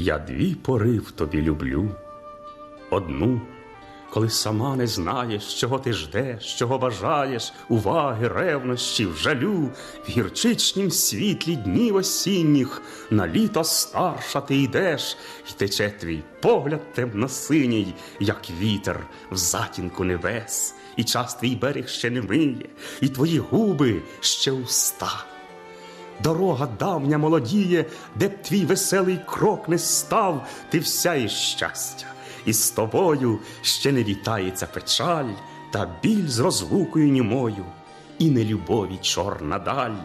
Я дві пори в тобі люблю. Одну, коли сама не знаєш, чого ти ждеш, чого бажаєш, уваги, ревнощів, жалю, в гірчичнім світлі днів осінніх, на літо старша ти йдеш, і тече твій погляд темно-синій, як вітер в затінку небес, і час твій берег ще не миє, і твої губи ще уста. Дорога давня молодіє, де б твій веселий крок не став, ти вся і щастя, і з тобою ще не вітається печаль, та біль з розлукою німою, і нелюбові чорна даль.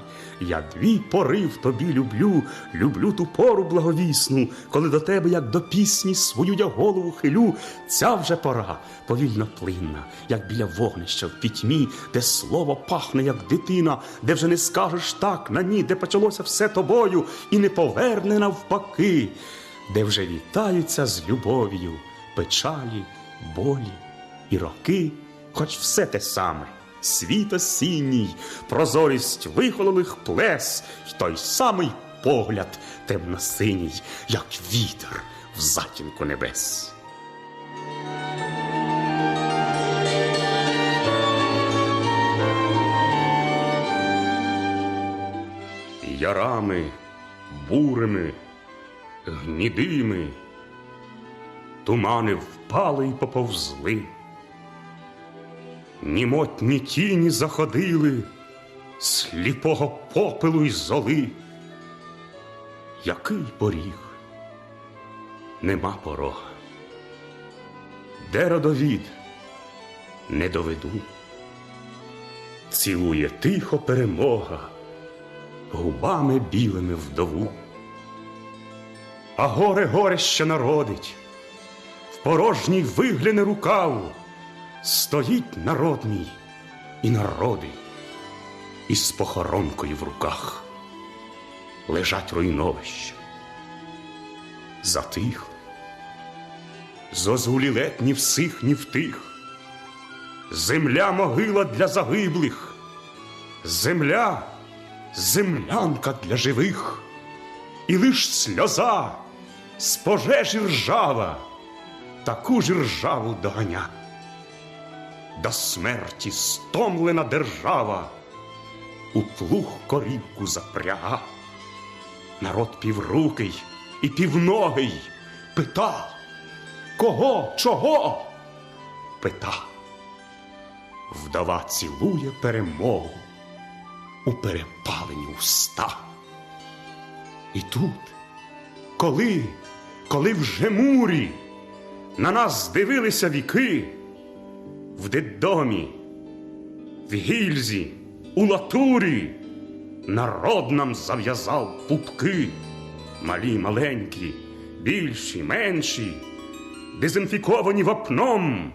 Я дві пори в тобі люблю, люблю ту пору благовісну, коли до тебе, як до пісні, свою я голову хилю, ця вже пора повільно плинна, як біля вогнища в пітьмі, де слово пахне, як дитина, де вже не скажеш так на ні, де почалося все тобою, і не поверне навпаки, де вже вітаються з любов'ю печалі, болі і роки, хоч все те саме. Світ осінній, прозорість вихололих плес, й той самий погляд темно-синій, як вітер в затінку небес. Ярами, бурими, гнідими, тумани впали й поповзли. Німотні тіні заходили сліпого попелу й золи. Який поріг? Нема порога. Де родовід? Не доведу. Цілує тихо перемога, губами білими вдову. А горе горе ще народить, порожній вигляне рукав. Стоїть народ мій і народи, із похоронкою в руках. Лежать руйновища. Затихли, зозулі лет ні всіх, ні в тих. Земля могила для загиблих, земля землянка для живих, і лиш сльоза з пожежі ржава, таку ж ржаву доганя до смерті стомлена держава у плуг корівку запряга. Народ піврукий і півногий пита, кого, чого? Пита. Вдова цілує перемогу у перепалені уста. І тут, коли, коли вже мурі на нас дивилися віки в дитдомі, в гільзі, у латурі. Народ нам зав'язав пупки, малі, маленькі, більші, менші, дезінфіковані вапном,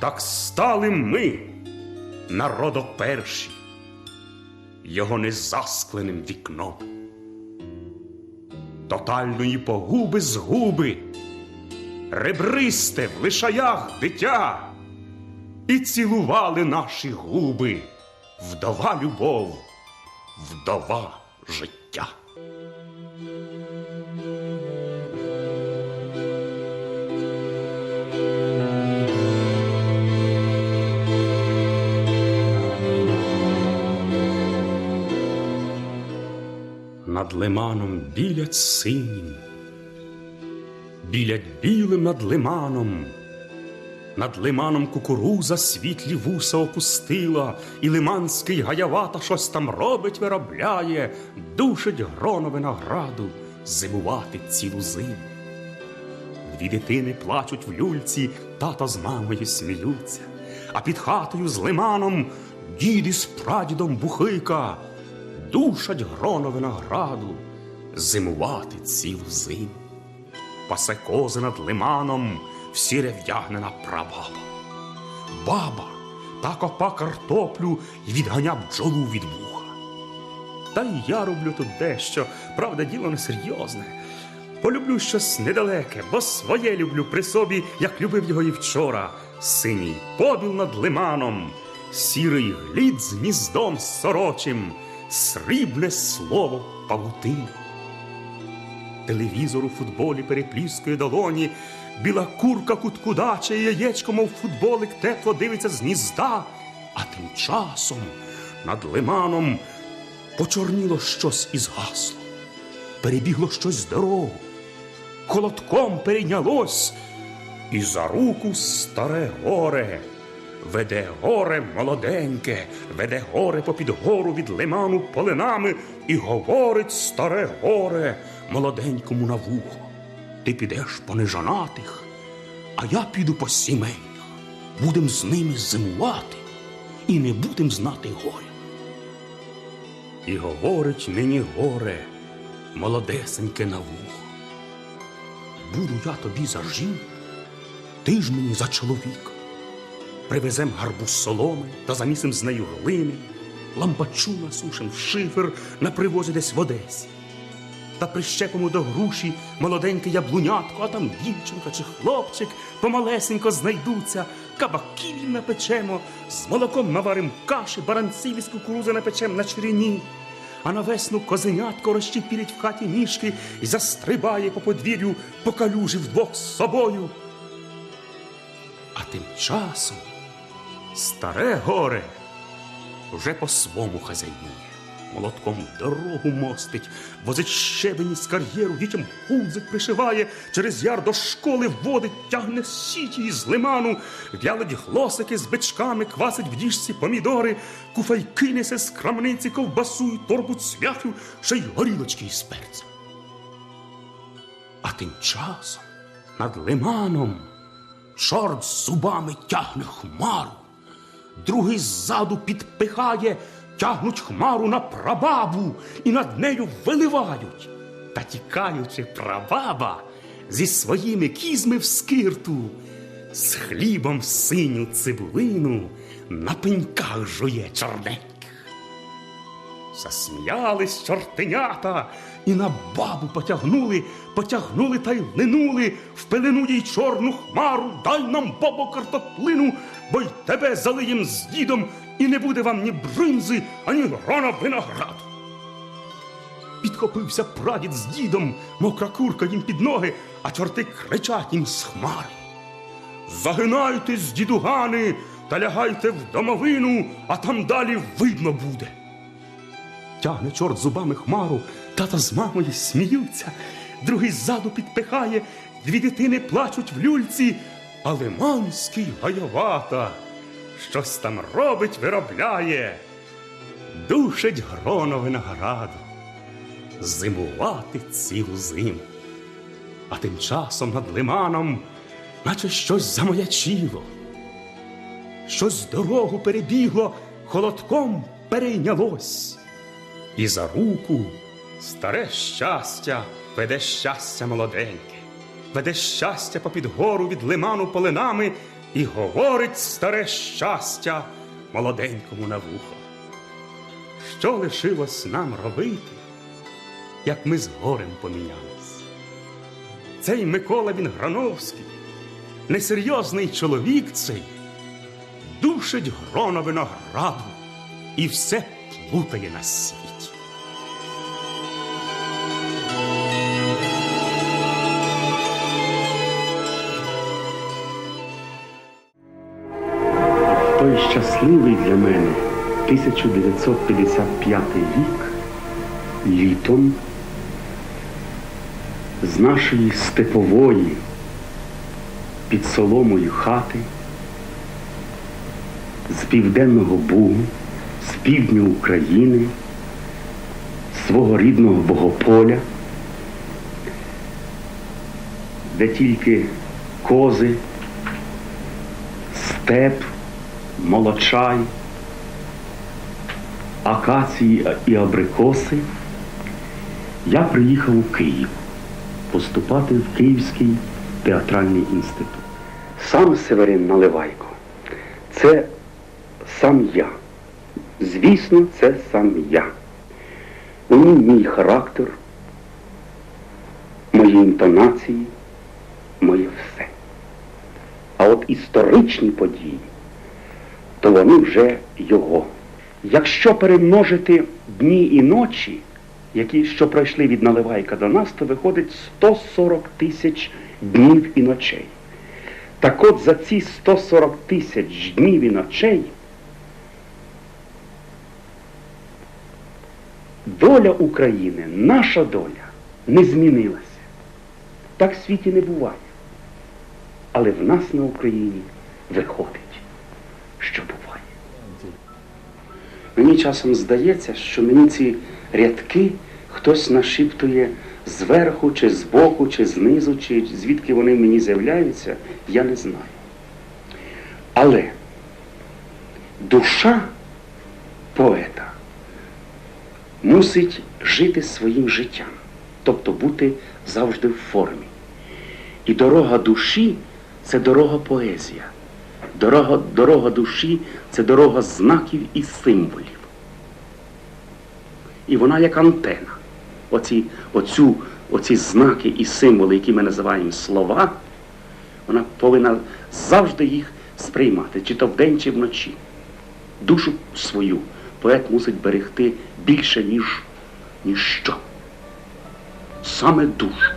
так стали ми, народоперші, його незаскленим вікном. Тотальної погуби згуби, ребристе в лишаях дитя і цілували наші губи, вдова любов, вдова життя. Над лиманом білять синім, білять білим над лиманом. Над лиманом кукуруза світлі вуса опустила, і лиманський гаявата щось там робить, виробляє, душить гроно винограду зимувати цілу зиму. Дві дитини плачуть в люльці, тато з мамою сміються, а під хатою з лиманом дід із прадідом бухика душать гроно винограду зимувати цілу зиму. Пасе кози над лиманом всіре вдягнена прабаба. Баба та копа картоплю і відганя бджолу від вуха. Та й я роблю тут дещо, правда, діло несерйозне. Полюблю щось недалеке, бо своє люблю при собі, як любив його і вчора. Синій побіл над лиманом, сірий глід з гніздом сорочим, срібне слово павутин. Телевізор у футболі перепліскує долоні, біла курка куткудаче, яєчко, мов футболик, тепло дивиться з гнізда, а тим часом над лиманом почорніло щось і згасло, перебігло щось з дорогу, колотком перейнялось, і за руку старе горе. Веде горе молоденьке, веде горе попід гору від лиману полинами. І говорить старе горе молоденькому на вухо. Ти підеш по нежанатих, а я піду по сімейних. Будем з ними зимувати і не будем знати горя. І говорить нині горе молодесеньке на вухо. Буду я тобі за жін, ти ж мені за чоловіка. Привезем гарбуз соломи та замісим з нею глини, лампачу насушим в шифер на привозі десь в Одесі. Та прищепимо до груші молоденьке яблунятко, а там дівчинка чи хлопчик помалесенько знайдуться, кабаків напечемо, з молоком наварим каші, баранців із кукурузи напечем на черені. А на весну козенятко розщепірить в хаті ніжки і застрибає по подвір'ю, по калюжі вдвох з собою. А тим часом старе горе вже по-свому хазяйнує. Молотком дорогу мостить, возить щебені з кар'єру, дітям гудзик пришиває, через яр до школи водить, тягне сіті із лиману, в'ялить глосики з бичками, квасить в діжці помідори, куфайки несе з крамниці ковбасу і торбу цвяхів, ще й горілочки із перцем. А тим часом над лиманом чорт з зубами тягне хмару, другий ззаду підпихає, тягнуть хмару на прабабу і над нею виливають. Та тікаючи прабаба зі своїми кізьми в скирту, з хлібом синю цибулину на пеньках жує чорненьких. Засміялись чортенята і на бабу потягнули, потягнули та й линули в пелену їй чорну хмару. Дай нам, бабо, картоплину, бо й тебе залиєм з дідом, і не буде вам ні бринзи, ані грона винограду. Підхопився прадід з дідом, мокра курка їм під ноги, а чорти кричать їм з хмари. Загинайтесь, дідугани, та лягайте в домовину, а там далі видно буде. Тягне чорт зубами хмару, тата з мамою сміються, другий ззаду підпихає, дві дитини плачуть в люльці, а лиманський гайовата щось там робить, виробляє, душить гроно винограду, зимувати цілу зиму. А тим часом над лиманом, наче щось замаячило, щось дорогу перебігло, холодком перейнялось. І за руку старе щастя веде щастя молоденьке, веде щастя попід гору від лиману полинами і говорить старе щастя молоденькому на вухо. Що лишилось нам робити, як ми з горем помінялись? Цей Микола Вінграновський, несерйозний чоловік цей, душить грона винограду і все плутає на світі. Щасливий для мене 1955 рік літом з нашої степової під соломою хати, з південного Бугу, з півдня України, свого рідного Богополя, де тільки кози, степ, молочай, акації і абрикоси, я приїхав у Київ поступати в Київський театральний інститут. Сам Северин Наливайко, це сам я. Звісно, це сам я. У мій характер, мої інтонації, моє все. А от історичні події, то вони вже його. Якщо перемножити дні і ночі які що пройшли від Наливайка до нас, то виходить 140 тисяч днів і ночей. Так от за ці 140 тисяч днів і ночей доля України, наша доля, не змінилася. Так в світі не буває. Але в нас на Україні виходить, Мені часом здається, що мені ці рядки хтось нашіптує зверху, чи збоку, чи знизу, чи звідки вони мені з'являються, я не знаю. Але душа поета мусить жити своїм життям, тобто бути завжди в формі. І дорога душі це дорога поезія. Дорога, дорога душі це дорога знаків і символів. І вона як антена. Оці, оцю, оці знаки і символи, які ми називаємо слова, вона повинна завжди їх сприймати, чи то вдень, чи вночі. Душу свою поет мусить берегти більше, ніж, ніж що. Саме душу.